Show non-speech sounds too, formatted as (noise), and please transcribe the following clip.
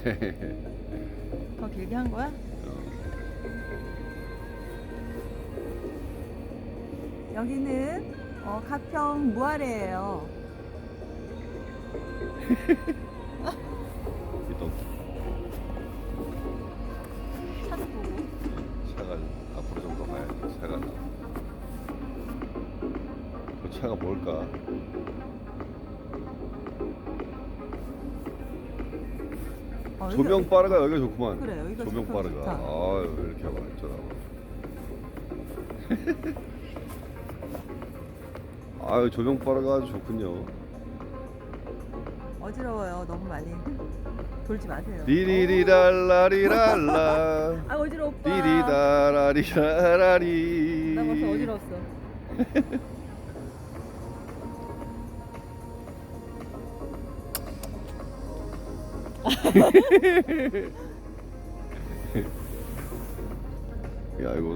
(laughs) 더 길게 한 거야? 여기는 어, 가평 무아래예요. 이동 차도 보고. 차가 앞으로 좀 더 가야 돼. 차가 나. 그 차가 뭘까? 어, 여기가- 조명 빠르가 여기가 좋구만. 그래, 여기가 조명 좋다, 빠르가. 좋다. 왜 이렇게 하고 있더라. (laughs) 아유 조명 빠르가 아주 좋군요. 어지러워요. 너무 많이 돌지 마세요. 리리리랄라리랄라. (laughs) 아 어지러워 오빠. 리리다라리라라리. 나 벌써 어지러웠어. (laughs) (laughs) 야 이거